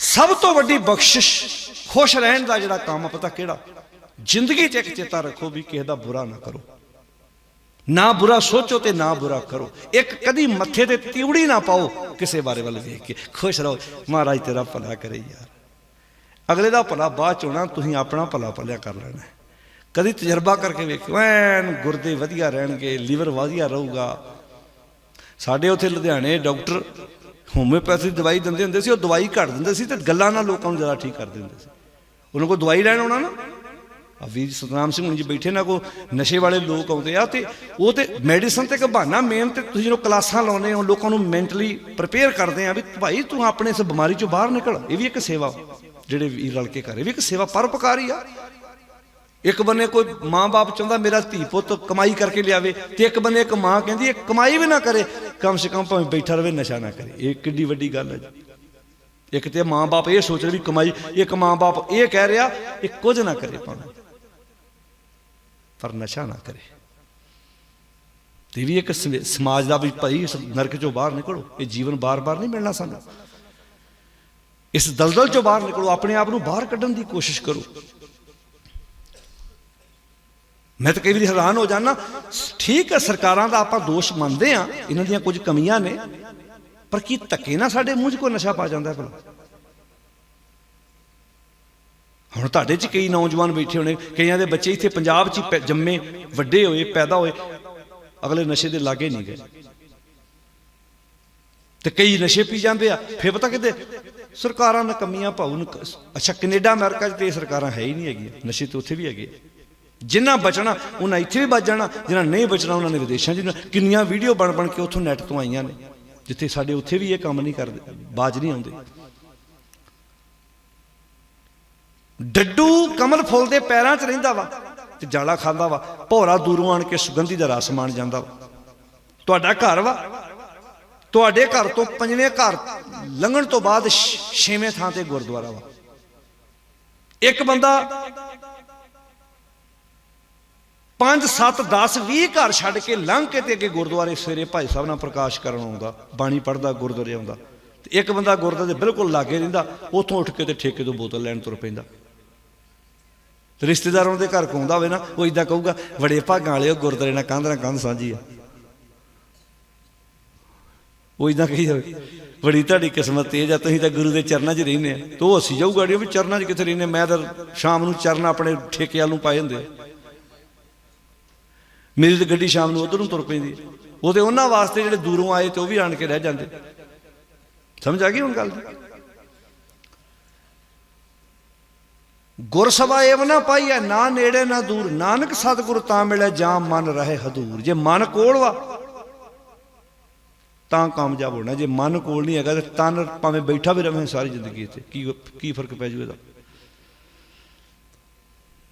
ਸਭ ਤੋਂ ਵੱਡੀ ਬਖਸ਼ਿਸ਼ ਖੁਸ਼ ਰਹਿਣ ਦਾ ਜਿਹੜਾ ਕੰਮ ਆ, ਪਤਾ ਕਿਹੜਾ? ਜ਼ਿੰਦਗੀ 'ਚ ਇੱਕ ਚੇਤਾ ਰੱਖੋ ਵੀ ਕਿਸੇ ਦਾ ਬੁਰਾ ਨਾ ਕਰੋ। ਨਾ ਬੁਰਾ ਸੋਚੋ ਤੇ ਨਾ ਬੁਰਾ ਕਰੋ। ਇੱਕ ਕਦੀ ਮੱਥੇ ਤੇ ਤਿਉੜੀ ਨਾ ਪਾਓ ਕਿਸੇ ਬਾਰੇ ਵੱਲ ਵੇਖ ਕੇ। ਖੁਸ਼ ਰਹੋ, ਮਹਾਰਾਜ ਤੇਰਾ ਭਲਾ ਕਰੇ ਯਾਰ। ਅਗਲੇ ਦਾ ਭਲਾ ਬਾਅਦ ਚ ਹੋਣਾ, ਤੁਸੀਂ ਆਪਣਾ ਭਲਾ ਭਲਿਆ ਕਰ ਲੈਣਾ। ਕਦੀ ਤਜਰਬਾ ਕਰਕੇ ਵੇਖੋ ਐਨ ਗੁਰਦੇ ਵਧੀਆ ਰਹਿਣਗੇ, ਲੀਵਰ ਵਧੀਆ ਰਹੂਗਾ। ਸਾਡੇ ਉੱਥੇ ਲੁਧਿਆਣੇ ਡਾਕਟਰ ਹੋਮਿਓਪੈਥੀ ਦਵਾਈ ਦਿੰਦੇ ਹੁੰਦੇ ਸੀ, ਉਹ ਦਵਾਈ ਘੱਟ ਦਿੰਦੇ ਸੀ ਤੇ ਗੱਲਾਂ ਨਾਲ ਲੋਕਾਂ ਨੂੰ ਜ਼ਿਆਦਾ ਠੀਕ ਕਰ ਦਿੰਦੇ ਸੀ। ਉਹਨਾਂ ਕੋਲ ਦਵਾਈ ਲੈਣ ਆਉਣਾ ਨਾ ਆ ਵੀਰ ਸਤਨਾਮ ਸਿੰਘ ਹੁਣ ਜੀ ਬੈਠੇ ਨਾ ਕੋ ਨਸ਼ੇ ਵਾਲੇ ਲੋਕ ਆਉਂਦੇ ਆ, ਤੇ ਉਹ ਤੇ ਮੈਡੀਸਨ ਤੇ ਇੱਕ ਬਹਾਨਾ ਮੇਨ ਤੇ ਤੁਸੀਂ ਜਦੋਂ ਕਲਾਸਾਂ ਲਾਉਂਦੇ ਹੋ, ਲੋਕਾਂ ਨੂੰ ਮੈਂਟਲੀ ਪ੍ਰਪੇਅਰ ਕਰਦੇ ਆ ਵੀ ਭਾਈ ਤੂੰ ਆਪਣੇ ਇਸ ਬਿਮਾਰੀ ਚੋਂ ਬਾਹਰ ਨਿਕਲ, ਇਹ ਵੀ ਇੱਕ ਸੇਵਾ, ਜਿਹੜੇ ਵੀਰ ਰਲ ਕੇ ਕਰੇ ਵੀ ਇੱਕ ਸੇਵਾ ਪਰਉਪਕਾਰੀ ਆ। ਇੱਕ ਬੰਨੇ ਕੋਈ ਮਾਂ-ਬਾਪ ਚਾਹੁੰਦਾ ਮੇਰਾ ਧੀ ਪੁੱਤ ਕਮਾਈ ਕਰਕੇ ਲਿਆਵੇ ਤੇ ਇੱਕ ਬੰਨੇ ਇੱਕ ਮਾਂ ਕਹਿੰਦੀ ਇਹ ਕਮਾਈ ਵੀ ਨਾ ਕਰੇ, ਕਮ ਸੇ ਕਮ ਭਾਵੇਂ ਬੈਠਾ ਰਵੇ, ਨਸ਼ਾ ਨਾ ਕਰੇ। ਇਹ ਕਿੱਡੀ ਵੱਡੀ ਗੱਲ ਹੈ ਇੱਕ ਤੇ ਮਾਂ-ਬਾਪ ਇਹ ਸੋਚ ਰਿਹਾ ਵੀ ਕਮਾਈ, ਇੱਕ ਮਾਂ-ਬਾਪ ਇਹ ਕਹਿ ਰਿਹਾ ਇਹ ਕੁਝ ਨਾ ਕਰੇ ਭਾਵੇਂ, ਪਰ ਨਸ਼ਾ ਨਾ ਕਰੇ। ਤੇ ਵੀ ਇੱਕ ਸਮਾਜ ਦਾ ਵੀ ਭਾਈ ਇਸ ਨਰਕ ਚੋਂ ਬਾਹਰ ਨਿਕਲੋ, ਇਹ ਜੀਵਨ ਬਾਰ-ਬਾਰ ਨਹੀਂ ਮਿਲਣਾ ਸਾਨੂੰ। ਇਸ ਦਲਦਲ ਚੋਂ ਬਾਹਰ ਨਿਕਲੋ, ਆਪਣੇ ਆਪ ਨੂੰ ਬਾਹਰ ਕੱਢਣ ਦੀ ਕੋਸ਼ਿਸ਼ ਕਰੋ। ਮੈਂ ਤਾਂ ਕਈ ਵਾਰੀ ਹੈਰਾਨ ਹੋ ਜਾਂਦਾ, ਠੀਕ ਹੈ ਸਰਕਾਰਾਂ ਦਾ ਆਪਾਂ ਦੋਸ਼ ਮੰਨਦੇ ਆ, ਇਹਨਾਂ ਦੀਆਂ ਕੁਝ ਕਮੀਆਂ ਨੇ, ਪਰ ਕੀ ਧੱਕੇ ਨਾ ਸਾਡੇ ਮੂੰਹ 'ਚ ਕੋਈ ਨਸ਼ਾ ਪਾ ਜਾਂਦਾ ਭਲਾ? ਹੁਣ ਤੁਹਾਡੇ 'ਚ ਕਈ ਨੌਜਵਾਨ ਬੈਠੇ ਹੋਣੇ, ਕਈਆਂ ਦੇ ਬੱਚੇ ਇੱਥੇ ਪੰਜਾਬ 'ਚ ਹੀ ਪੈ- ਜੰਮੇ, ਵੱਡੇ ਹੋਏ, ਪੈਦਾ ਹੋਏ, ਅਗਲੇ ਨਸ਼ੇ ਦੇ ਲਾਗੇ ਨਹੀਂ ਗਏ। ਤੇ ਕਈ ਨਸ਼ੇ ਪੀ ਜਾਂਦੇ ਆ, ਫੇਰ ਪਤਾ ਕਿਤੇ ਸਰਕਾਰਾਂ ਨੇ ਕਮੀਆਂ ਭਾਉ ਨੂੰ ਅੱਛਾ, ਕੈਨੇਡਾ, ਅਮਰੀਕਾ 'ਚ ਤੇ ਇਹ ਸਰਕਾਰਾਂ ਹੈ ਹੀ ਨਹੀਂ ਹੈਗੀਆਂ, ਨਸ਼ੇ ਤੇ ਉੱਥੇ ਵੀ ਹੈਗੇ ਜਿਨ੍ਹਾਂ ਬਚਣਾ, ਉਹਨਾਂ ਇੱਥੇ ਵੀ ਬਚ ਜਾਣਾ ਜਿਨ੍ਹਾਂ ਨਹੀਂ ਬਚਣਾ, ਉਹਨਾਂ ਨੇ ਵਿਦੇਸ਼ਾਂ 'ਚ ਕਿੰਨੀਆਂ ਵੀਡੀਓ ਬਣ ਬਣ ਕੇ ਉੱਥੋਂ ਨੈਟ ਤੋਂ ਆਈਆਂ ਨੇ, ਜਿੱਥੇ ਸਾਡੇ ਉੱਥੇ ਵੀ ਇਹ ਕੰਮ ਨਹੀਂ ਕਰਦੇ, ਬਾਜ ਨਹੀਂ ਆਉਂਦੇ। ਡੱਡੂ ਕਮਲ ਫੁੱਲ ਦੇ ਪੈਰਾਂ 'ਚ ਰਹਿੰਦਾ ਵਾ ਤੇ ਜਾਲਾ ਖਾਂਦਾ ਵਾ, ਭੋਰਾ ਦੂਰੋਂ ਆਣ ਕੇ ਸੁਗੰਧੀ ਦਾ ਰਸ ਮਾਣ ਜਾਂਦਾ ਵਾ। ਤੁਹਾਡਾ ਘਰ ਵਾ, ਤੁਹਾਡੇ ਘਰ ਤੋਂ ਪੰਜਵੇਂ ਘਰ ਲੰਘਣ ਤੋਂ ਬਾਅਦ ਛੇਵੇਂ ਥਾਂ ਤੇ ਗੁਰਦੁਆਰਾ ਵਾ। ਇੱਕ ਬੰਦਾ 5 7 10 20 ਘਰ ਛੱਡ ਕੇ ਲੰਘ ਕੇ ਤੇ ਅੱਗੇ ਗੁਰਦੁਆਰੇ ਸਵੇਰੇ ਭਾਈ ਸਾਹਿਬ ਨਾਲ ਪ੍ਰਕਾਸ਼ ਕਰਨ ਆਉਂਦਾ, ਬਾਣੀ ਪੜਦਾ ਗੁਰਦੁਆਰੇ ਆਉਂਦਾ। ਤੇ ਇੱਕ ਬੰਦਾ ਗੁਰਦੁਆਰੇ ਦੇ ਬਿਲਕੁਲ ਲਾਗੇ ਰਹਿੰਦਾ, ਉੱਥੋਂ ਉੱਠ ਕੇ ਤੇ ਠੇਕੇ ਤੋਂ ਬੋਤਲ ਲੈਣ ਤੁਰ ਪੈਂਦਾ। ਤੇ ਰਿਸ਼ਤੇਦਾਰਾਂ ਦੇ ਘਰ ਕੋਉਂਦਾ ਹੋਵੇ ਨਾ, ਉਹ ਇਦਾਂ ਕਹੂਗਾ ਬੜੇ ਭਾਗਾਂ ਵਾਲੇ ਉਹ ਗੁਰਦੁਆਰੇ ਨਾਲ ਕੰਧ ਨਾਲ ਕੰਧ ਸਾਂਝੀ ਆ। ਉਹ ਇਦਾਂ ਕਹੀ ਜਾਵੇ ਬੜੀ ਤੁਹਾਡੀ ਕਿਸਮਤ ਤੇਜ ਆ, ਤੁਸੀਂ ਤਾਂ ਗੁਰੂ ਦੇ ਚਰਨਾਂ 'ਚ ਰਹਿੰਦੇ ਆ। ਤੇ ਉਹ ਹੱਸੀ ਜਾਊਗਾ ਅੜਿਓ ਵੀ ਚਰਨਾਂ 'ਚ ਕਿੱਥੇ ਰਹਿੰਦੇ ਮੈਂ ਤਾਂ ਸ਼ਾਮ ਨੂੰ ਚਰਨ ਆਪਣੇ ਠੇਕੇ ਵੱਲ ਨੂੰ ਪਾਏ ਹੁੰਦੇ ਆ। ਮੇਰੀ ਤਾਂ ਗੱਡੀ ਸ਼ਾਮ ਨੂੰ ਉਧਰ ਨੂੰ ਤੁਰ ਪੈਂਦੀ। ਹੈ। ਉਹ ਤੇ ਉਹਨਾਂ ਵਾਸਤੇ ਜਿਹੜੇ ਦੂਰੋਂ ਆਏ ਤੇ ਉਹ ਵੀ ਆਣ ਕੇ ਰਹਿ ਜਾਂਦੇ। ਸਮਝ ਆ ਗਈ ਹੁਣ ਗੱਲ? ਦੀ ਗੁਰ ਸਭਾ ਏਵ ਨਾ ਪਾਈਐ, ਨਾ ਨੇੜੇ ਨਾ ਦੂਰ। ਨਾਨਕ ਸਤਿਗੁਰ ਤਾਂ ਮਿਲੇ, ਜਾਂ ਮਨ ਰਹੇ ਹਦੂਰ। ਜੇ ਮਨ ਕੋਲ ਵਾ, ਤਾਂ ਕਾਮਯਾਬ ਹੋਣਾ। ਜੇ ਮਨ ਕੋਲ ਨਹੀਂ ਹੈਗਾ, ਤੇ ਤਨ ਭਾਵੇਂ ਬੈਠਾ ਵੀ ਰਹੇ ਸਾਰੀ ਜ਼ਿੰਦਗੀ ਇੱਥੇ। ਕੀ ਕੀ ਫ਼ਰਕ ਪੈ ਜੂ ਇਹਦਾ?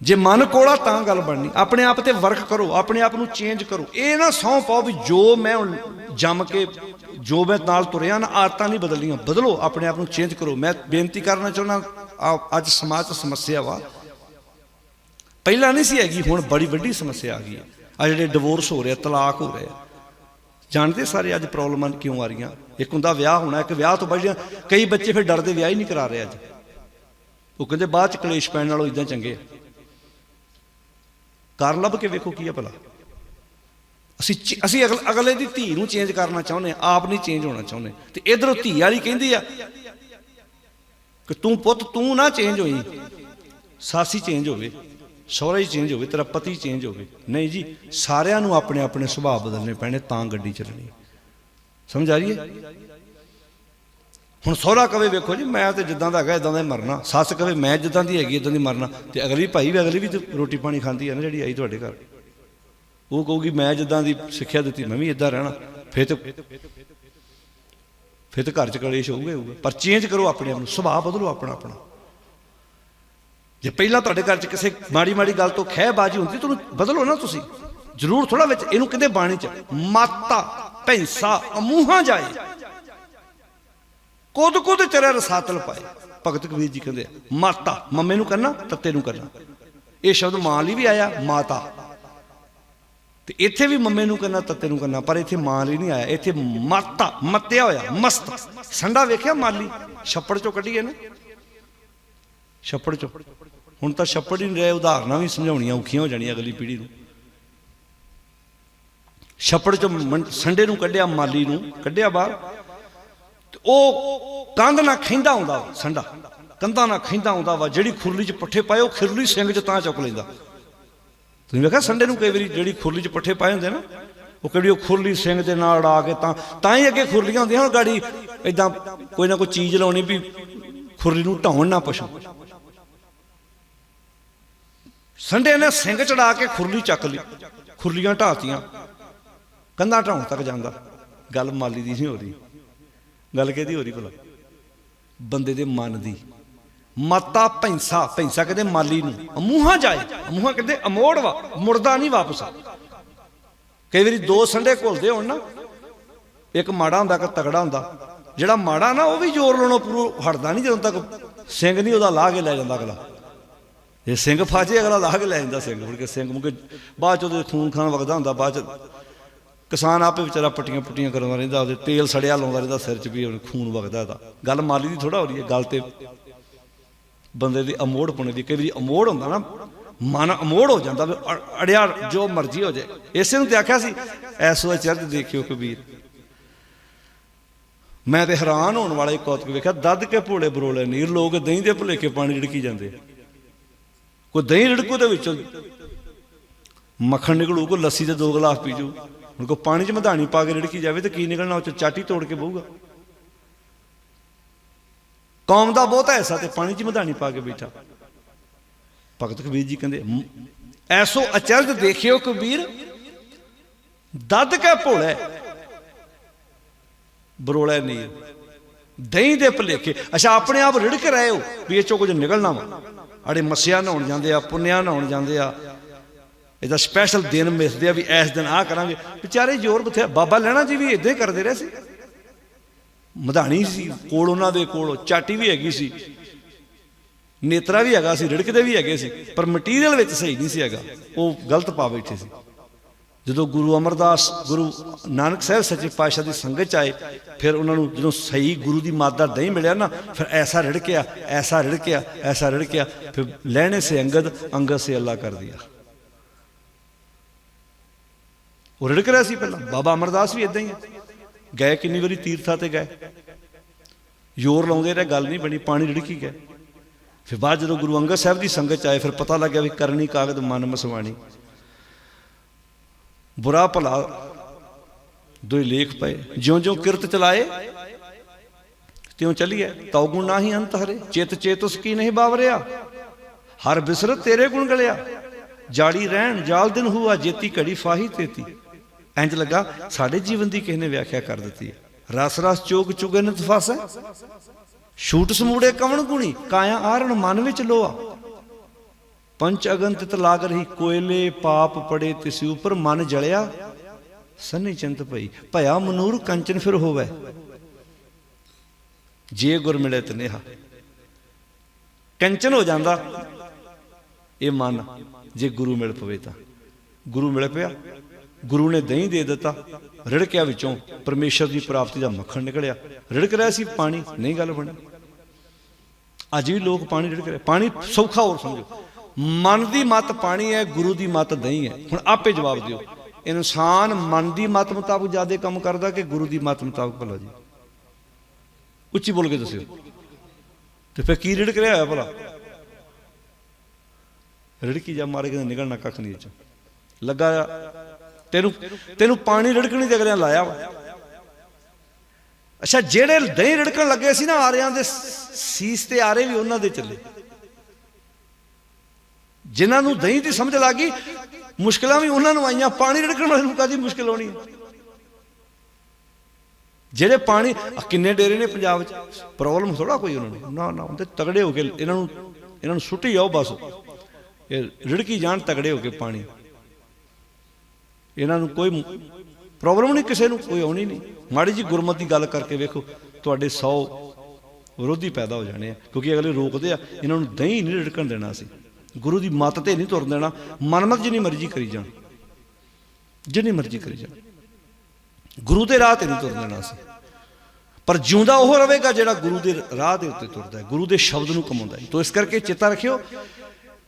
ਜੇ ਮਨ ਕੋਲਾ ਤਾਂ ਗੱਲ ਬਣਨੀ। ਆਪਣੇ ਆਪ ਤੇ ਵਰਕ ਕਰੋ, ਆਪਣੇ ਆਪ ਨੂੰ ਚੇਂਜ ਕਰੋ। ਇਹ ਨਾ ਸੌਂ ਪਾਓ ਵੀ ਜੋ ਮੈਂ ਜੰਮ ਕੇ ਜੋ ਮੈਂ ਨਾਲ ਤੁਰਿਆ ਨਾ, ਆਦਤਾਂ ਨਹੀਂ ਬਦਲਣੀਆਂ। ਬਦਲੋ, ਆਪਣੇ ਆਪ ਨੂੰ ਚੇਂਜ ਕਰੋ। ਮੈਂ ਬੇਨਤੀ ਕਰਨਾ ਚਾਹੁੰਦਾ, ਆ- ਅੱਜ ਸਮਾਜ 'ਚ ਸਮੱਸਿਆ ਵਾ। ਪਹਿਲਾਂ ਨਹੀਂ ਸੀ ਹੈਗੀ, ਹੁਣ ਬੜੀ ਵੱਡੀ ਸਮੱਸਿਆ ਆ ਗਈ ਹੈ ਆ ਜਿਹੜੇ ਡਿਵੋਰਸ ਹੋ ਰਿਹਾ ਤਲਾਕ ਹੋ ਰਿਹਾ ਜਾਣਦੇ ਸਾਰੇ ਅੱਜ ਪ੍ਰੋਬਲਮਾਂ ਕਿਉਂ ਆ ਰਹੀਆਂ? ਇੱਕ ਹੁੰਦਾ ਵਿਆਹ ਹੋਣਾ, ਇੱਕ ਵਿਆਹ ਤੋਂ ਬਾਅਦ ਕਈ ਬੱਚੇ ਫਿਰ ਡਰਦੇ ਵਿਆਹ ਹੀ ਨਹੀਂ ਕਰਾ ਰਹੇ ਅੱਜ। ਉਹ ਕਹਿੰਦੇ ਬਾਅਦ ਚ ਕਲੇਸ਼ ਪੈਣ ਨਾਲੋਂ ਇਦਾਂ ਚੰਗੇ ਆ। ਕਾਰਨ ਲੱਭ ਕੇ ਵੇਖੋ ਕੀ ਆ ਭਲਾ। ਅਸੀਂ ਅਸੀਂ ਅਗਲ- ਅਗਲੇ ਦੀ ਧੀ ਨੂੰ ਚੇਂਜ ਕਰਨਾ ਚਾਹੁੰਦੇ ਆ ਆਪ ਨਹੀਂ ਚੇਂਜ ਹੋਣਾ ਚਾਹੁੰਦੇ। ਤੇ ਇਧਰੋਂ ਧੀ ਵਾਲੀ ਕਹਿੰਦੀ ਆ ਕਿ ਤੂੰ ਪੁੱਤ, ਤੂੰ ਨਾ ਚੇਂਜ ਹੋਈ। ਸਾਸੀ ਚੇਂਜ ਹੋਵੇ, ਸਹੁਰਾ ਹੀ ਚੇਂਜ ਹੋਵੇ, ਤੇਰਾ ਪਤੀ ਚੇਂਜ ਹੋਵੇ। ਨਹੀਂ ਜੀ, ਸਾਰਿਆਂ ਨੂੰ ਆਪਣੇ ਆਪਣੇ ਸੁਭਾਅ ਬਦਲਨੇ ਪੈਣੇ ਤਾਂ ਗੱਡੀ ਚੱਲਣੀ। ਸਮਝ ਆ ਰਹੀ ਹੈ? ਹੁਣ ਸਹੁਰਾ ਕਵੇ, ਵੇਖੋ ਜੀ, ਮੈਂ ਤੇ ਜਿੱਦਾਂ ਦਾ ਹੈਗਾ, ਇਦਾਂ ਦਾ ਹੀ ਮਰਨਾ। ਸੱਸ ਕਵੇ, ਮੈਂ ਜਿੱਦਾਂ ਦੀ ਹੈਗੀ, ਇਦਾਂ ਦੀ ਮਰਨਾ। ਤੇ ਅਗਲੀ ਭਾਈ ਵੀ ਅਗਲੀ ਵੀ ਰੋਟੀ ਪਾਣੀ ਖਾਂਦੀ ਹੈ ਨਾ, ਜਿਹੜੀ ਆਈ ਤੁਹਾਡੇ ਘਰ। ਉਹ ਕਹੂਗੀ, ਮੈਂ ਜਿੱਦਾਂ ਦੀ ਸਿੱਖਿਆ ਦਿੱਤੀ, ਮੈਂ ਵੀ ਇਦਾਂ ਰਹਿਣਾ। ਫਿਰ ਤੇ ਫਿਰ ਤੇ ਘਰ ਚ ਕਲੇਸ਼ ਹੋਊਗਾ ਹੋਊਗਾ। ਪਰ ਚੇਂਜ ਕਰੋ ਆਪਣੇ ਆਪ ਨੂੰ, ਸੁਭਾਅ ਬਦਲੋ ਆਪਣਾ ਆਪਣਾ। ਜੇ ਪਹਿਲਾਂ ਤੁਹਾਡੇ ਘਰ ਚ ਕਿਸੇ ਮਾੜੀ ਮਾੜੀ ਗੱਲ ਤੋਂ ਖਹਿ ਬਾਜ਼ੀ ਹੁੰਦੀ ਤੁਹਾਨੂੰ ਬਦਲੋ ਨਾ ਤੁਸੀਂ। ਜ਼ਰੂਰ ਥੋੜਾ ਵਿੱਚ ਇਹਨੂੰ ਕਹਿੰਦੇ ਬਾਣੀ ਚ, ਮਾਤਾ ਭੈਂਸਾ ਅਮੂਹਾਂ ਜਾਏ। ਕੁਦ ਕੁਦ ਚਰੇ ਰਸਾਤਲ ਪਾਏ। ਭਗਤ ਕਬੀਰ ਜੀ ਕਹਿੰਦੇ ਮਾਤਾ, ਮੰਮੇ ਨੂੰ ਕਰਨਾ, ਤੱਤੇ ਨੂੰ ਕਰਨਾ। ਇਹ ਸ਼ਬਦ ਮਾਂ ਲਈ ਵੀ ਆਇਆ, ਮਾਤਾ। ਤੇ ਇੱਥੇ ਵੀ ਮੰਮੇ ਨੂੰ ਕਰਨਾ, ਤੱਤੇ ਨੂੰ ਕਰਨਾ, ਪਰ ਇੱਥੇ ਮਾਂ ਲਈ ਨਹੀਂ ਆਇਆ। ਇੱਥੇ ਮਾਤਾ, ਮੱਤਿਆ ਹੋਇਆ, ਮਸਤ। ਸੰਡਾ ਵੇਖਿਆ ਮਾਲੀ ਛੱਪੜ ਚੋਂ ਕੱਢੀਏ ਨਾ ਛੱਪੜ ਚੋਂ। ਹੁਣ ਤਾਂ ਛੱਪੜ ਹੀ ਨਹੀਂ ਰਹੇ, ਉਦਾਹਰਨਾਂ ਵੀ ਸਮਝਾਉਣੀਆਂ ਔਖੀਆਂ ਹੋ ਜਾਣੀਆਂ ਅਗਲੀ ਪੀੜ੍ਹੀ ਨੂੰ। ਛੱਪੜ ਚੋਂ ਸੰਡੇ ਨੂੰ ਕੱਢਿਆ, ਮਾਲੀ ਨੂੰ। ਕੱਢਿਆ ਬਾਹਰ। ਉਹ ਕੰਧ ਨਾਲ ਖਿੰਦਾ ਆਉਂਦਾ ਵਾ, ਸੰਡਾ। ਕੰਧਾਂ ਨਾਲ ਖਿੰਦਾ ਆਉਂਦਾ ਵਾ ਜਿਹੜੀ ਖੁਰਲੀ 'ਚ ਪੱਠੇ ਪਾਏ ਉਹ ਖੁਰਲੀ ਸਿੰਘ 'ਚ ਤਾਂ ਚੁੱਕ ਲੈਂਦਾ। ਤੁਸੀਂ ਵੇਖਿਆ ਸੰਡੇ ਨੂੰ ਕਈ ਵਾਰੀ ਜਿਹੜੀ ਖੁਰਲੀ 'ਚ ਪੱਠੇ ਪਾਏ ਹੁੰਦੇ ਨਾ ਉਹ ਕਿਹੜੀ ਉਹ ਖੁਰਲੀ ਸਿੰਘ ਦੇ ਨਾਲ ਅੜਾ ਕੇ ਤਾਂ ਤਾਂ ਹੀ ਅੱਗੇ ਖੁਰਲੀਆਂ ਹੁੰਦੀਆਂ ਹੁਣ ਗਾੜੀ। ਇਦਾਂ ਕੋਈ ਨਾ ਕੋਈ ਚੀਜ਼ ਲਾਉਣੀ ਵੀ ਖੁਰਲੀ ਨੂੰ ਢਾਉਣ ਨਾ ਪਸ਼ੂ ਸੰਡੇ ਨੇ ਸਿੰਘ ਚੜਾ ਕੇ ਖੁਰਲੀ ਚੱਕ ਲਈ ਖੁਰਲੀਆਂ ਢਾਤੀਆਂ ਕੰਧਾਂ ਢਾਉਣ ਤੱਕ ਜਾਂਦਾ। ਗੱਲ ਮਾਲੀ ਦੀ ਨਹੀਂ ਹੋ ਰਹੀ। ਗੱਲ ਕਿਹਦੀ ਹੋ ਰਹੀ ਭਲਾ? ਬੰਦੇ ਦੇ ਮਨ ਦੀ। ਮਾਤਾ ਪੈਂਸਾ ਪੈਂਸਾ ਕਹਿੰਦੇ ਮਾਲੀ ਨੂੰ। ਅਮੂਹਾ ਜਾਏ ਅਮੂਹਾ ਕਹਿੰਦੇ ਅਮੋੜ ਵਾ ਮੁਰਦਾ ਨਹੀਂ ਵਾਪਸ। ਕਈ ਵਾਰੀ ਦੋ ਸੰਡੇ ਘੁਲਦੇ ਹੋਣ ਨਾ, ਇੱਕ ਮਾੜਾ ਹੁੰਦਾ, ਇੱਕ ਤਗੜਾ ਹੁੰਦਾ। ਜਿਹੜਾ ਮਾੜਾ ਨਾ, ਉਹ ਵੀ ਜ਼ੋਰ ਲਾਉਣੋਂ ਪੂਰਾ ਹਟਦਾ ਨਹੀਂ, ਜਦੋਂ ਤੱਕ ਸਿੰਘ ਨਹੀਂ ਉਹਦਾ ਲਾਹ ਕੇ ਲੈ ਜਾਂਦਾ ਅਗਲਾ। ਇਹ ਸਿੰਘ ਫਾਜੇ, ਅਗਲਾ ਲਾਹ ਕੇ ਲੈ ਜਾਂਦਾ ਸਿੰਘ। ਮੁੜ ਕੇ ਸਿੰਘ ਮੁੜ ਕੇ ਬਾਅਦ ਚ ਉਹਦੇ ਖੂਨ ਖਾਨ ਵਗਦਾ ਹੁੰਦਾ, ਬਾਅਦ ਚ ਕਿਸਾਨ ਆਪੇ ਵਿਚਾਰਾ ਪੱਟੀਆਂ ਪੁੱਟੀਆਂ ਕਰਦਾ ਰਹਿੰਦਾ ਉਹਦੇ ਤੇਲ ਸੜਿਆ ਲਾਉਂਦਾ ਰਹਿੰਦਾ, ਸਿਰ 'ਚ ਵੀ ਹੁਣ ਖੂਨ ਵਗਦਾ ਇਹਦਾ। ਗੱਲ ਮਾਲੀ ਦੀ ਥੋੜਾ ਹੋ ਰਹੀ ਹੈ, ਗੱਲ ਤੇ ਬੰਦੇ ਦੀ ਅਮੋੜ ਪੁਣੇ ਦੀ, ਕਈ ਵਾਰੀ ਅਮੋੜ ਹੁੰਦਾ ਨਾ, ਮਨ ਅਮੋੜ ਹੋ ਜਾਂਦਾ ਅੜਿਆ ਜੋ ਮਰਜ਼ੀ ਹੋ ਜਾਏ। ਇਸੇ ਨੂੰ ਤੇ ਆਖਿਆ ਸੀ ਐਸੋ ਚਰਜ ਦੇਖਿਓ ਕਬੀਰ। ਮੈਂ ਤੇ ਹੈਰਾਨ ਹੋਣ ਵਾਲਾ ਇੱਕ ਕੌਤਕ ਵੇਖਿਆ, ਦੱਦ ਕੇ ਭੋਲੇ ਬਰੋਲੇ ਨੀਰ ਲੋਕ ਦਹੀਂ ਦੇ ਭੁਲੇਖੇ ਪਾਣੀ ੜਕੀ ਜਾਂਦੇ ਕੋਈ ਦਹੀਂ ਰਿੜਕੂ ਦੇ ਵਿੱਚੋਂ ਮੱਖਣ ਨਿਕਲੂ ਕੋ ਲੱਸੀ ਦੇ ਦੋ ਗਲਾਸ ਪੀ ਜੂ ਹੁਣ ਕੋ ਪਾਣੀ 'ਚ ਮਧਾਣੀ ਪਾ ਕੇ ਰਿੜਕੀ ਜਾਵੇ ਤੇ ਕੀ ਨਿਕਲਣਾ, ਉਹ 'ਚ ਚਾਟੀ ਤੋੜ ਕੇ ਬਹੂਗਾ। ਕੌਮ ਦਾ ਬਹੁਤਾ ਐਸਾ ਤੇ ਪਾਣੀ 'ਚ ਮਧਾਣੀ ਪਾ ਕੇ ਬੈਠਾ। ਭਗਤ ਕਬੀਰ ਜੀ ਕਹਿੰਦੇ ਐਸੋ ਅਚਰਜ ਦੇਖਿਓ ਕਬੀਰ, ਦੱਦ ਕੇ ਭੋਲੇ, ਬਰੋਲੇ ਨਹੀਂ। ਦਹੀਂ ਦੇ ਭਲੇਖੇ। ਅੱਛਾ, ਆਪਣੇ ਆਪ ਰਿੜਕ ਰਹੇ ਹੋ ਵੀ ਇਹ ਚੋਂ ਕੁਝ ਨਿਕਲਣਾ ਵਾ। ਅੜੇ ਮੱਸਿਆ ਨਹਾਉਣ ਜਾਂਦੇ ਆ, ਪੁੰਨਿਆ ਨਹਾਉਣ ਜਾਂਦੇ ਆ ਇਹਦਾ ਸਪੈਸ਼ਲ ਦਿਨ ਮਿਸਦੇ ਆ ਵੀ ਇਸ ਦਿਨ ਆ ਕਰਾਂਗੇ। ਵਿਚਾਰੇ ਜ਼ੋਰ ਬਥੇਰਾ। ਬਾਬਾ ਲੈਣਾ ਜੀ ਵੀ ਇਦਾਂ ਹੀ ਕਰਦੇ ਰਹੇ ਸੀ। ਮਧਾਣੀ ਸੀ, ਕੋਲ ਉਹਨਾਂ ਦੇ ਕੋਲ, ਚਾਟੀ ਵੀ ਹੈਗੀ ਸੀ। ਨੇਤਰਾ ਵੀ ਹੈਗਾ ਸੀ ਰਿੜਕਦੇ ਵੀ ਹੈਗੇ ਸੀ। ਪਰ ਮਟੀਰੀਅਲ ਵਿੱਚ ਸਹੀ ਨਹੀਂ ਸੀ ਹੈਗਾ। ਉਹ ਗਲਤ ਪਾ ਬੈਠੇ ਸੀ। ਜਦੋਂ ਗੁਰੂ ਅਮਰਦਾਸ, ਗੁਰੂ ਨਾਨਕ ਸਾਹਿਬ ਸੱਚੇ ਪਾਤਸ਼ਾਹ ਦੀ ਸੰਗਤ ਚ ਆਏ, ਫਿਰ ਉਹਨਾਂ ਨੂੰ ਜਦੋਂ ਸਹੀ ਗੁਰੂ ਦੀ ਮਾਦਾ ਦਹੀਂ ਮਿਲਿਆ ਨਾ, ਫਿਰ ਐਸਾ ਰਿੜਕਿਆ ਐਸਾ ਰਿੜਕਿਆ ਐਸਾ ਰਿੜਕਿਆ। ਫਿਰ ਲੈਣੇ ਸੇ ਅੰਗਦ ਅੰਗਦ ਸੇ ਅੱਲਾ ਕਰ ਦਿਆ। ਉਹ ਰਿੜਕ ਰਿਹਾ ਸੀ ਪਹਿਲਾਂ। ਬਾਬਾ ਅਮਰਦਾਸ ਵੀ ਇਦਾਂ ਹੀ ਹੈ ਗਏ ਕਿੰਨੀ ਵਾਰੀ ਤੀਰਥਾਂ ਤੇ ਗਏ। ਜ਼ੋਰ ਲਾਉਂਦੇ ਰਹੇ, ਗੱਲ ਨਹੀਂ ਬਣੀ, ਪਾਣੀ ਰਿੜਕੀ ਗਏ ਫਿਰ ਬਾਅਦ ਜਦੋਂ ਗੁਰੂ ਅੰਗਦ ਸਾਹਿਬ ਦੀ ਸੰਗਤ ਚ ਆਏ, ਫਿਰ ਪਤਾ ਲੱਗਿਆ ਵੀ ਕਰਨੀ ਕਾਗਦ ਮਨ ਮਸਵਾਣੀ। ਬੁਰਾ ਭਲਾ ਦੋਈ ਲੇਖ ਪਏ। ਜਿਉਂ ਜਿਉਂ ਕਿਰਤ ਚਲਾਏ, ਤਿਉਂ ਚੱਲੀਏ। ਤਉ ਗੁਣ ਨਾਹੀ ਅੰਤ ਹਰੇ, ਚਿਤ ਚੇਤਸ ਕੀ ਨਹੀਂ ਬਾਵਰਿਆ। ਹਰ ਬਿਸਰਤ ਤੇਰੇ ਗੁਣ ਗਲਿਆ। ਜਾੜੀ ਰਹਿਣ, ਜਾਲ ਦਿਨ ਹੁਆ, ਜੇਤੀ ਘੜੀ ਫਾਹੀ ਤੇਤੀ। ਇੰਜ ਲੱਗਾ, ਸਾਡੇ ਜੀਵਨ ਦੀ ਕਿਸ ਨੇ ਵਿਆਖਿਆ ਕਰ ਦਿੱਤੀ ਹੈ। ਰਸ ਰਸ ਚੋਗ ਚੁਗੇ ਨ ਤਫਾਸੈ ਛੂਟ ਸਮੂੜੇ ਕਵਣ ਗੁਣੀ, ਕਾਇਆ ਆਰਣ ਮਨ ਵਿੱਚ ਲੋਆ ਪੰਚ ਅਗਨ ਤਿਤ ਲਾਗ ਰਹੀ, ਕੋਇਲੇ ਪਾਪ ਪੜੇ ਤਿਸ ਉਪਰ ਮਨ ਜਲਿਆ। ਸੰਨੀ ਚਿੰਤ ਪਈ ਭਇਆ ਮਨੂਰ ਕੰਚਨ ਫਿਰ ਹੋਵੇ। ਜੇ ਗੁਰ ਮਿਲੇ ਤਨੇਹਾ ਕੰਚਨ ਹੋ ਜਾਂਦਾ। ਇਹ ਮਨ, ਜੇ ਗੁਰੂ ਮਿਲ ਪਵੇ ਤਾਂ। ਗੁਰੂ ਮਿਲ ਪਿਆ। ਗੁਰੂ ਨੇ ਦਹੀਂ ਦੇ ਦਿੱਤਾ, ਰਿੜਕਿਆ ਵਿੱਚੋਂ ਪਰਮੇਸ਼ਰ ਦੀ ਪ੍ਰਾਪਤੀ ਦਾ ਮੱਖਣ ਨਿਕਲਿਆ। ਰਿੜਕ ਰਿਹਾ ਸੀ, ਪਾਣੀ ਨਹੀਂ ਗੱਲ ਬਣੀ। ਅੱਜ ਵੀ ਲੋਕ ਪਾਣੀ ਰਿੜਕ ਰਹੇ। ਪਾਣੀ ਸੌਖਾ ਹੋਰ ਸਮਝੋ। ਮਨ ਦੀ ਮਤ ਪਾਣੀ ਹੈ, ਗੁਰੂ ਦੀ ਮਤ ਦਹੀਂ ਹੈ। ਹੁਣ ਆਪੇ ਜਵਾਬ ਦਿਓ। ਇਨਸਾਨ ਮਨ ਦੀ ਮਤ ਮੁਤਾਬਕ ਜ਼ਿਆਦਾ ਕੰਮ ਕਰਦਾ ਕਿ ਗੁਰੂ ਦੀ ਮਤ ਮੁਤਾਬਕ ਭਲਾ ਜੀ? ਉੱਚੀ ਬੋਲ ਕੇ ਦੱਸਿਓ। ਤੇ ਫਿਰ ਕੀ ਰਿੜਕ ਰਿਹਾ ਹੋਇਆ ਭਲਾ? ਰਿੜਕੀ ਜਾ ਮਾਰੇ ਕਿਤੇ ਨਿਕਲਣਾ ਕੱਖ ਨਹੀਂ ਇਹ ਚੋਂ। ਲੱਗਾ ਤੈਨੂੰ ਤੈਨੂੰ ਪਾਣੀ ਰਿੜਕਣੀ ਦੇ ਅਗਲਿਆਂ ਲਾਇਆ ਵਾ। ਅੱਛਾ, ਜਿਹੜੇ ਦਹੀਂ ਰਿੜਕਣ ਲੱਗੇ ਸੀ ਨਾ ਆਰਿਆਂ ਦੇ, ਸੀਸ ਤੇ ਆਰੇ ਵੀ ਉਹਨਾਂ ਦੇ ਚੱਲੇ। ਜਿਨ੍ਹਾਂ ਨੂੰ ਦਹੀਂ ਦੀ ਸਮਝ ਲੱਗ ਗਈ, ਮੁਸ਼ਕਲਾਂ ਵੀ ਉਹਨਾਂ ਨੂੰ ਆਈਆਂ। ਪਾਣੀ ਰਿੜਕਣ ਵਾਲੇ ਨੂੰ ਕਾਦੀ ਮੁਸ਼ਕਲ ਆਉਣੀ ਜਿਹੜੇ ਪਾਣੀ ਕਿੰਨੇ ਡੇਰੇ ਨੇ ਪੰਜਾਬ 'ਚ? ਪ੍ਰੋਬਲਮ ਥੋੜਾ ਕੋਈ ਉਹਨਾਂ ਨੂੰ। ਨਾ ਨਾ ਹੁੰਦੇ ਤਗੜੇ ਹੋ ਕੇ ਇਹਨਾਂ ਨੂੰ ਇਹਨਾਂ ਨੂੰ ਸੁੱਟੀ ਜਾਓ ਬਸ। ਇਹ ਰਿੜਕੀ ਜਾਣ ਤਗੜੇ ਹੋ ਕੇ ਪਾਣੀ। ਇਹਨਾਂ ਨੂੰ ਕੋਈ ਪ੍ਰੋਬਲਮ ਨਹੀਂ, ਕਿਸੇ ਨੂੰ ਕੋਈ ਆਉਣੀ ਨਹੀਂ। ਮਾੜੀ ਜੀ ਗੁਰਮਤ ਦੀ ਗੱਲ ਕਰਕੇ ਵੇਖੋ, ਤੁਹਾਡੇ 100 ਵਿਰੋਧੀ ਪੈਦਾ ਹੋ ਜਾਣੇ ਆ, ਕਿਉਂਕਿ ਅਗਲੇ ਰੋਕਦੇ ਆ, ਇਹਨਾਂ ਨੂੰ ਦਹੀਂ ਨਹੀਂ ਰਿੜਕਣ ਦੇਣਾ ਸੀ ਗੁਰੂ ਦੀ ਮੱਤ ਤੇ ਨਹੀਂ ਤੁਰਨ ਦੇਣਾ, ਮਨਮਤ ਜਿੰਨੀ ਮਰਜ਼ੀ ਕਰੀ ਜਾਣ, ਜਿੰਨੀ ਮਰਜ਼ੀ ਕਰੀ ਜਾਣ। ਗੁਰੂ ਦੇ ਰਾਹ ਤੇ ਨਹੀਂ ਤੁਰ ਦੇਣਾ ਸੀ ਪਰ ਜਿਉਂਦਾ ਉਹ ਰਹੇਗਾ ਜਿਹੜਾ ਗੁਰੂ ਦੇ ਰਾਹ ਦੇ ਉੱਤੇ ਤੁਰਦਾ ਹੈ, ਗੁਰੂ ਦੇ ਸ਼ਬਦ ਨੂੰ ਕਮਾਉਂਦਾ ਹੈ। ਤੋਂ ਇਸ ਕਰਕੇ ਚੇਤਾ ਰੱਖਿਓ,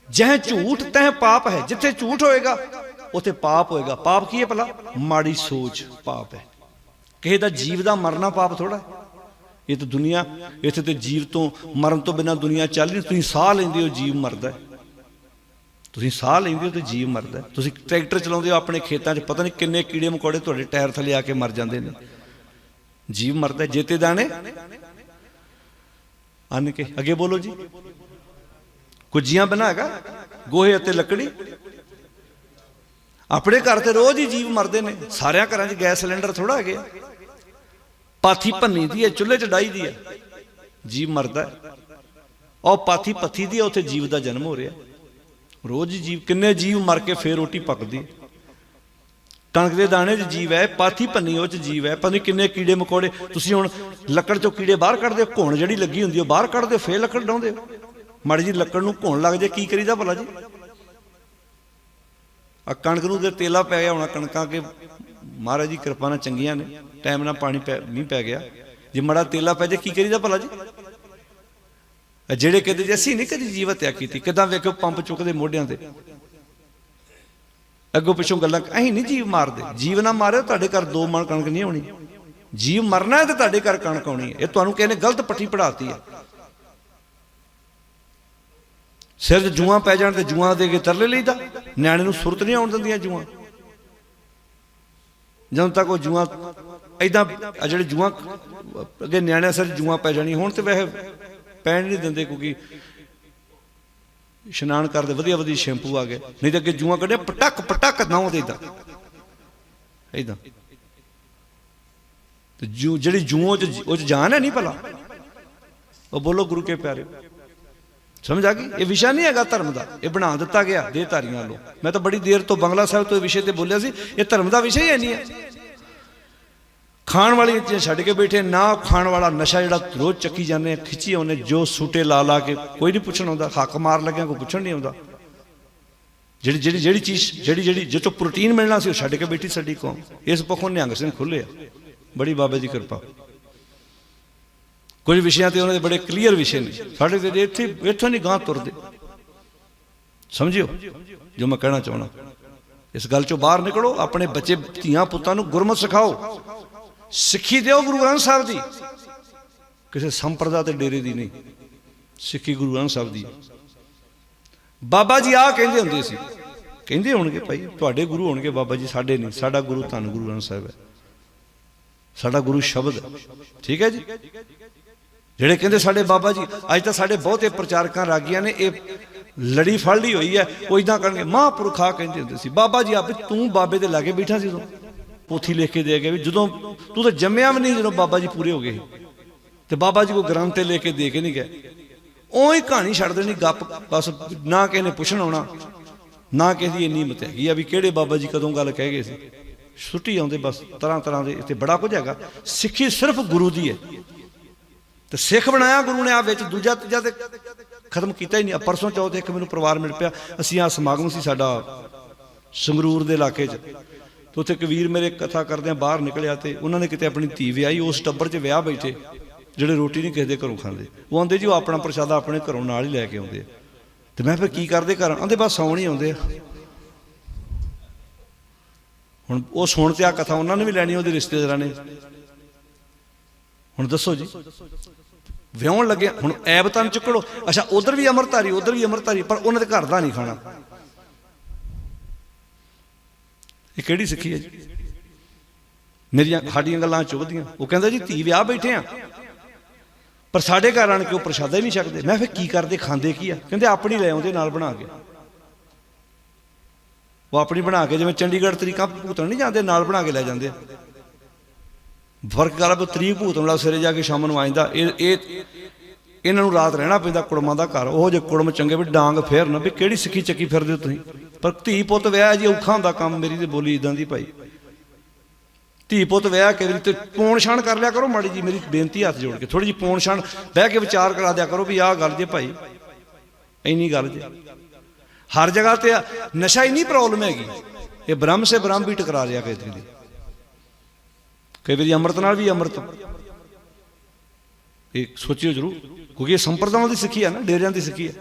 ਜਹ ਝੂਠ ਤਹ ਪਾਪ ਹੈ, ਜਿੱਥੇ ਝੂਠ ਹੋਏਗਾ ਉੱਥੇ ਪਾਪ ਹੋਏਗਾ। ਪਾਪ ਕੀ ਹੈ ਭਲਾ? ਮਾੜੀ ਸੋਚ, ਪਾਪ ਹੈ। ਕਿਸੇ ਦਾ ਜੀਵ ਦਾ ਮਰਨਾ ਪਾਪ ਥੋੜਾ ਇਹ ਤਾਂ ਦੁਨੀਆ, ਇੱਥੇ ਤੇ ਜੀਵ ਤੋਂ ਮਰਨ ਤੋਂ ਬਿਨਾ ਦੁਨੀਆ ਚੱਲ ਨਹੀਂ ਤੁਸੀਂ ਸਾਹ ਲੈਂਦੇ ਹੋ, ਜੀਵ ਮਰਦਾ ਤੁਸੀਂ ਸਾਹ ਲੈਂਦੇ ਹੋ ਤੇ ਜੀਵ ਮਰਦਾ ਤੁਸੀਂ ਟਰੈਕਟਰ ਚਲਾਉਂਦੇ ਹੋ, ਆਪਣੇ ਖੇਤਾਂ 'ਚ ਪਤਾ ਨਹੀਂ ਕਿੰਨੇ ਕੀੜੇ ਮਕੌੜੇ ਤੁਹਾਡੇ ਟਾਇਰ ਥੱਲੇ ਆ ਕੇ ਮਰ ਜਾਂਦੇ ਨੇ। ਜੀਵ ਮਰਦਾ ਜੇਤੇ ਦਾਣੇ? ਅੰਨ ਕੇ। ਅੱਗੇ ਬੋਲੋ ਜੀ। ਕੁਜੀਆਂ ਬਣਾਗਾ ਗੋਹੇ ਅਤੇ ਲੱਕੜੀ? ਆਪਣੇ ਘਰ ਤੇ ਰੋਜ਼ ਹੀ ਜੀਵ ਮਰਦੇ ਨੇ। ਸਾਰਿਆਂ ਘਰਾਂ 'ਚ ਗੈਸ ਸਿਲੰਡਰ ਥੋੜਾ ਹੈਗੇ ਪਾਥੀ ਭੰਨੀ ਦੀ ਹੈ, ਚੁੱਲ੍ਹੇ 'ਚ ਡਾਈ ਦੀ ਹੈ। ਜੀਵ ਮਰਦਾ ਹੈ। ਉਹ ਪਾਥੀ ਪੱਥੀ ਦੀ ਹੈ, ਉੱਥੇ ਜੀਵ ਦਾ ਜਨਮ ਹੋ ਰਿਹਾ। ਰੋਜ਼ ਜੀਵ, ਕਿੰਨੇ ਜੀਵ ਮਰ ਕੇ ਫੇਰ ਰੋਟੀ ਪੱਕਦੀ ਕਣਕ ਦੇ ਦਾਣੇ 'ਚ ਜੀਵ ਹੈ, ਪਾਥੀ ਭੰਨੀ ਉਹ 'ਚ ਜੀਵ ਹੈ। ਪਤਾ ਨਹੀਂ ਕਿੰਨੇ ਕੀੜੇ ਮਕੌੜੇ। ਤੁਸੀਂ ਹੁਣ ਲੱਕੜ 'ਚੋਂ ਕੀੜੇ ਬਾਹਰ ਕੱਢਦੇ ਹੋ, ਘੁਣ ਜਿਹੜੀ ਲੱਗੀ ਹੁੰਦੀ ਉਹ ਬਾਹਰ ਕੱਢਦੇ ਹੋ, ਫੇਰ ਲੱਕੜ ਡਾਉਂਦੇ ਹੋ। ਮਾੜੀ ਜੀ ਲੱਕੜ ਨੂੰ ਘੁਣ ਲੱਗ ਜੇ, ਕੀ ਕਰੀਦਾ ਭਲਾ ਜੀ? ਆ ਕਣਕ ਨੂੰ ਤੇ ਤੇਲਾ ਪੈ ਗਿਆ, ਹੋਣਾ ਕਣਕਾਂ ਕੇ ਮਹਾਰਾਜ ਜੀ ਕਿਰਪਾ ਨਾਲ ਚੰਗੀਆਂ ਨੇ ਟਾਈਮ ਨਾਲ ਪਾਣੀ ਪੈ, ਮੀਂਹ ਪੈ ਗਿਆ। ਜੇ ਮੜਾ ਤੇਲਾ ਪੈ ਜੇ, ਕੀ ਕਰੀਦਾ ਭਲਾ ਜੀ? ਜਿਹੜੇ ਕਹਿੰਦੇ ਜੀ, ਅਸੀਂ ਨਹੀਂ ਕਦੀ ਜੀਵ ਹੱਤਿਆ ਕੀਤੀ, ਕਿਦਾਂ ਵੇਖੋ ਪੰਪ ਚੁੱਕਦੇ ਮੋਢਿਆਂ ਤੇ। ਅੱਗੋਂ ਪਿੱਛੋਂ ਗੱਲਾਂ, ਅਸੀਂ ਨਹੀਂ ਜੀਵ ਮਾਰਦੇ। ਜੀਵ ਨਾ ਮਾਰਿਓ, ਤੁਹਾਡੇ ਘਰ ਦੋ ਮਣ ਕਣਕ ਨਹੀਂ ਆਉਣੀ ਜੀਵ ਮਰਨਾ ਹੈ ਤੇ ਤੁਹਾਡੇ ਘਰ ਕਣਕ ਆਉਣੀ ਹੈ। ਇਹ ਤੁਹਾਨੂੰ ਕਹਿੰਦੇ ਗਲਤ ਪੱਠੀ ਪੜਾਤੀ ਹੈ। ਸਿਰ 'ਚ ਜੂਆਂ ਪੈ ਜਾਣ ਤੇ ਜੂਆਂ ਦੇ ਕੇ ਤਰਲੇ ਲਈਦਾ। ਨਿਆਣੇ ਨੂੰ ਸੁਰਤ ਨਹੀਂ ਆਉਣ ਦਿੰਦੀਆਂ ਜੂਆਂ। ਜਦੋਂ ਤੱਕ ਉਹ ਜੂਆਂ ਐਦਾਂ ਜਿਹੜੇ ਜੂਆਂ, ਅੱਗੇ ਨਿਆਣਿਆਂ ਸਿਰ ਜੂਆਂ ਪੈ ਜਾਣੀ ਹੁਣ ਤੇ ਵੈਸੇ ਪੈਣ ਨਹੀਂ ਦਿੰਦੇ ਕਿਉਂਕਿ ਇਸ਼ਨਾਨ ਕਰਦੇ, ਵਧੀਆ ਵਧੀਆ ਸ਼ੈਂਪੂ ਆ ਗਏ। ਨਹੀਂ ਤਾਂ ਅੱਗੇ ਜੂਆਂ ਕੱਢਿਆ, ਪਟਕ ਪਟਕ ਨਾ ਉਹਦੇ ਇਦਾਂ ਤੇ ਜੂ, ਜਿਹੜੀ ਜੂਆਂ ਚ, ਉਹ ਚ ਜਾਨ ਹੈ ਨਹੀਂ ਭਲਾ? ਉਹ ਬੋਲੋ ਗੁਰੂ ਕੇ ਪਿਆਰੇ। ਸਮਝ ਆ ਗਈ? ਇਹ ਵਿਸ਼ਾ ਨਹੀਂ ਹੈਗਾ ਧਰਮ ਦਾ। ਇਹ ਬਣਾ ਦਿੱਤਾ ਗਿਆ ਦੇ ਧਾਰੀਆਂ ਲੋ ਮੈਂ ਤਾਂ ਬੜੀ ਦੇਰ ਤੋਂ ਬੰਗਲਾ ਸਾਹਿਬ ਤੋਂ ਇਹ ਵਿਸ਼ੇ ਤੇ ਬੋਲਿਆ ਸੀ। ਇਹ ਧਰਮ ਦਾ ਵਿਸ਼ਾ ਹੀ ਨਹੀਂ ਹੈ। ਖਾਣ ਵਾਲੀ ਚੀਜ਼ਾਂ ਛੱਡ ਕੇ ਬੈਠੇ, ਨਾ ਖਾਣ ਵਾਲਾ ਨਸ਼ਾ ਜਿਹੜਾ ਰੋਜ਼ ਚੱਕੀ ਜਾਂਦੇ ਆ, ਖਿੱਚੀ ਆਉਂਦੇ, ਜੋ ਸੂਟੇ ਲਾ ਲਾ ਕੇ ਕੋਈ ਨਹੀਂ ਪੁੱਛਣ ਆਉਂਦਾ, ਹੱਕ ਮਾਰ ਲੱਗਿਆ ਕੋਈ ਪੁੱਛਣ ਨਹੀਂ ਆਉਂਦਾ। ਜਿਹੜੀ ਜਿਹੜੀ ਜਿਹੜੀ ਚੀਜ਼, ਜਿਹੜੀ ਜਿਹੜੀ ਜਿਹ ਤੋਂ ਪ੍ਰੋਟੀਨ ਮਿਲਣਾ ਸੀ ਉਹ ਛੱਡ ਕੇ ਬੈਠੀ ਸਾਡੀ ਕੌਮ। ਇਸ ਪੱਖੋਂ ਨਿਹੰਗ ਸਿੰਘ ਖੁੱਲੇ ਆ। ਬੜੀ ਬਾਬੇ ਦੀ ਕਿਰਪਾ। ਕੁਝ ਵਿਸ਼ਿਆਂ ਤੇ ਉਹਨਾਂ ਦੇ ਬੜੇ ਕਲੀਅਰ ਵਿਸ਼ੇ ਨੇ। ਸਾਡੇ ਤੇ ਇੱਥੇ ਇੱਥੋਂ ਨਹੀਂ ਗਾਂ ਤੁਰਦੇ। ਸਮਝਿਓ? ਜੋ ਮੈਂ ਕਹਿਣਾ ਚਾਹਣਾ ਇਸ ਗੱਲ ਚੋਂ ਬਾਹਰ ਨਿਕਲੋ, ਆਪਣੇ ਬੱਚੇ, ਧੀਆਂ, ਪੁੱਤਾਂ ਨੂੰ ਗੁਰਮਤ ਸਿਖਾਓ। ਸਿੱਖੀ ਦਿਓ ਗੁਰੂ ਗ੍ਰੰਥ ਸਾਹਿਬ ਦੀ। ਕਿਸੇ ਸੰਪਰਦਾ ਤੇ ਡੇਰੇ ਦੀ ਨਹੀਂ। ਸਿੱਖੀ ਗੁਰੂ ਗ੍ਰੰਥ ਸਾਹਿਬ ਦੀ। ਬਾਬਾ ਜੀ ਆ ਕਹਿੰਦੇ ਹੁੰਦੇ ਸੀ। ਕਹਿੰਦੇ ਹੋਣਗੇ ਭਾਈ, ਤੁਹਾਡੇ ਗੁਰੂ ਹੋਣਗੇ, ਬਾਬਾ ਜੀ ਸਾਡੇ ਨਹੀਂ। ਸਾਡਾ ਗੁਰੂ ਧੰਨ ਗੁਰੂ ਗ੍ਰੰਥ ਸਾਹਿਬ ਹੈ। ਸਾਡਾ ਗੁਰੂ ਸ਼ਬਦ ਹੈ। ਠੀਕ ਹੈ ਜੀ? ਜਿਹੜੇ ਕਹਿੰਦੇ ਸਾਡੇ ਬਾਬਾ ਜੀ, ਅੱਜ ਤਾਂ ਸਾਡੇ ਬਹੁਤੇ ਪ੍ਰਚਾਰਕਾਂ ਰਾਗੀਆਂ ਨੇ, ਇਹ ਲੜੀ ਫੜ ਲਈ ਹੋਈ ਹੈ, ਉਹ ਇਦਾਂ ਕਰਨਗੇ। ਮਹਾਂਪੁਰਖਾ ਕਹਿੰਦੇ ਹੁੰਦੇ ਸੀ, ਬਾਬਾ ਜੀ, ਆਪੇ ਤੂੰ ਬਾਬੇ ਦੇ ਲਾਗੇ ਬੈਠਾ ਸੀ ਉਦੋਂ। ਪੋਥੀ ਲਿਖ ਕੇ ਦੇ ਗਏ ਵੀ ਜਦੋਂ ਤੂੰ ਤਾਂ ਜੰਮਿਆ ਵੀ ਨਹੀਂ, ਜਦੋਂ ਬਾਬਾ ਜੀ ਪੂਰੇ ਹੋ ਗਏ। ਤੇ ਬਾਬਾ ਜੀ ਕੋ ਗ੍ਰੰਥ ਤੇ ਲੈ ਕੇ ਦੇ ਕੇ ਨਹੀਂ ਗਏ। ਉਹੀ ਕਹਾਣੀ ਛੱਡ ਦੇਣੀ, ਗੱਪ, ਬਸ ਨਾ ਕਿਸੇ ਨੇ ਪੁੱਛਣ ਆਉਣਾ ਨਾ ਕਿਸੇ ਦੀ ਇੰਨੀ ਹਿੰਮਤ ਹੈਗੀ ਆ ਵੀ ਕਿਹੜੇ ਬਾਬਾ ਜੀ ਕਦੋਂ ਗੱਲ ਕਹਿ ਗਏ ਸੀ। ਛੁੱਟੀ ਆਉਂਦੇ, ਬਸ ਤਰ੍ਹਾਂ ਤਰ੍ਹਾਂ ਦੇ ਇੱਥੇ ਬੜਾ ਕੁਝ ਹੈਗਾ। ਸਿੱਖੀ ਸਿਰਫ ਗੁਰੂ ਦੀ ਹੈ। ਤੇ ਸਿੱਖ ਬਣਾਇਆ, ਗੁਰੂ ਨੇ ਆ ਵਿੱਚ ਦੂਜਾ, ਤੀਜਾ ਤੇ ਖਤਮ ਕੀਤਾ ਹੀ ਨਹੀਂ। ਪਰਸੋਂ ਚੌਥ ਇੱਕ ਮੈਨੂੰ ਪਰਿਵਾਰ ਮਿਲ ਪਿਆ। ਅਸੀਂ ਆ ਸਮਾਗਮ ਸੀ ਸਾਡਾ ਸੰਗਰੂਰ ਦੇ ਇਲਾਕੇ 'ਚ। ਤੇ ਉੱਥੇ ਕਬੀਰ ਮੇਰੇ ਕਥਾ ਕਰਦਿਆਂ ਬਾਹਰ ਨਿਕਲਿਆ ਤੇ ਉਹਨਾਂ ਨੇ ਕਿਤੇ ਆਪਣੀ ਧੀ ਵਿਆਹੀ, ਉਸ ਟੱਬਰ 'ਚ ਵਿਆਹ ਬੈਠੇ, ਜਿਹੜੇ ਰੋਟੀ ਨਹੀਂ ਕਿਸੇ ਦੇ ਘਰੋਂ ਖਾਂਦੇ। ਉਹ ਆਂਦੇ ਜੀ, ਉਹ ਆਪਣਾ ਪ੍ਰਸ਼ਾਦਾ ਆਪਣੇ ਘਰੋਂ ਨਾਲ ਹੀ ਲੈ ਕੇ ਆਉਂਦੇ ਤੇ ਮੈਂ ਫਿਰ ਕੀ ਕਰਦੇ ਘਰ? ਆਂਦੇ ਬਸ ਸੌਣ ਹੀ ਆਉਂਦੇ ਆ। ਹੁਣ ਉਹ ਸੁਣ ਤੇ ਆ ਕਥਾ ਉਹਨਾਂ ਨੇ ਵੀ ਲੈਣੀ, ਉਹਦੇ ਰਿਸ਼ਤੇਦਾਰਾਂ ਨੇ। ਹੁਣ ਦੱਸੋ ਜੀ। ਵਿਆਹਣ ਲੱਗੇ, ਹੁਣ ਐਬ ਤਾਂ ਚੁੱਕੜੋ। ਅੱਛਾ, ਉਧਰ ਵੀ ਅਮਰਤਾਰੀ ਉਧਰ ਵੀ ਅਮਰਤਾਰੀ ਪਰ ਉਹਨਾਂ ਦੇ ਘਰ ਦਾ ਨਹੀਂ ਖਾਣਾ। ਇਹ ਕਿਹੜੀ ਸਿੱਖੀ ਹੈ ਜੀ? ਮੇਰੀਆਂ, ਸਾਡੀਆਂ ਗੱਲਾਂ ਚੁੱਭਦੀਆਂ ਉਹ ਕਹਿੰਦਾ ਜੀ, ਧੀ ਵਿਆਹ ਬੈਠੇ ਆ। ਪਰ ਸਾਡੇ ਘਰ ਆਣ ਕੇ ਉਹ ਪ੍ਰਸ਼ਾਦਾ ਹੀ ਨਹੀਂ ਛਕਦੇ। ਮੈਂ ਫਿਰ ਕੀ ਕਰਦੇ, ਖਾਂਦੇ ਕੀ ਆ? ਕਹਿੰਦੇ, ਆਪਣੀ ਲੈ ਆਉਂਦੇ, ਨਾਲ ਬਣਾ ਕੇ। ਉਹ ਆਪਣੀ ਬਣਾ ਕੇ, ਜਿਵੇਂ ਚੰਡੀਗੜ੍ਹ ਤਰੀਕਾ ਭੂਤਣ ਨਹੀਂ ਜਾਂਦੇ, ਨਾਲ ਬਣਾ ਕੇ ਲੈ ਜਾਂਦੇ ਆ। ਫ਼ਰਕ ਕਰ ਵੀ ਤਰੀਕ ਭੂਤਣ ਵਾਲਾ ਸਵੇਰੇ ਜਾ ਕੇ ਸ਼ਾਮ ਨੂੰ ਆਇਂਦਾ ਇਹ ਇਹ ਇਹਨਾਂ ਨੂੰ ਰਾਤ ਰਹਿਣਾ ਪੈਂਦਾ ਕੁੜਮਾਂ ਦਾ ਘਰ। ਉਹ ਜੇ ਕੁੜਮ ਚੰਗੇ ਵੀ ਡਾਂਗ ਫੇਰਨ ਵੀ ਕਿਹੜੀ ਸਿੱਖੀ ਚੱਕੀ ਫਿਰਦੇ ਹੋ ਤੁਸੀਂ? ਪਰ ਧੀ ਪੁੱਤ ਵਿਆਹ ਜੀ ਔਖਾ ਹੁੰਦਾ ਕੰਮ ਮੇਰੀ ਤੇ ਬੋਲੀ ਇਦਾਂ ਦੀ ਭਾਈ। ਧੀ ਪੁੱਤ ਵਿਆਹ ਕੇ ਤੇ ਪੌਣ ਛਾਣ ਕਰ ਲਿਆ ਕਰੋ ਮਾੜੀ ਜੀ ਮੇਰੀ ਬੇਨਤੀ ਹੱਥ ਜੋੜ ਕੇ। ਥੋੜੀ ਜੀ ਪੌਣ ਛਾਣ ਬਹਿ ਕੇ ਵਿਚਾਰ ਕਰਾ ਦਿਆ ਕਰੋ ਵੀ ਆਹ ਗੱਲ ਜੇ ਭਾਈ, ਇੰਨੀ ਗੱਲ ਜੇ। ਹਰ ਜਗ੍ਹਾ ਤੇ ਨਸ਼ਾ ਹੀ ਨਹੀਂ ਪ੍ਰੋਬਲਮ ਹੈਗੀ। ਇਹ ਬ੍ਰਹਮ ਸੇ ਬ੍ਰਹਮ ਵੀ ਟਕਰਾ ਰਿਹਾ ਕਈ ਵਾਰੀ ਕਈ ਵਾਰੀ ਅੰਮ੍ਰਿਤ ਨਾਲ ਵੀ ਅੰਮ੍ਰਿਤ। ਇਹ ਸੋਚਿਓ ਜਰੂਰ, ਕਿਉਂਕਿ ਇਹ ਸੰਪਰਦਾਵਾਂ ਦੀ ਸਿੱਖੀ ਹੈ ਨਾ, ਡੇਰਿਆਂ ਦੀ ਸਿੱਖੀ ਹੈ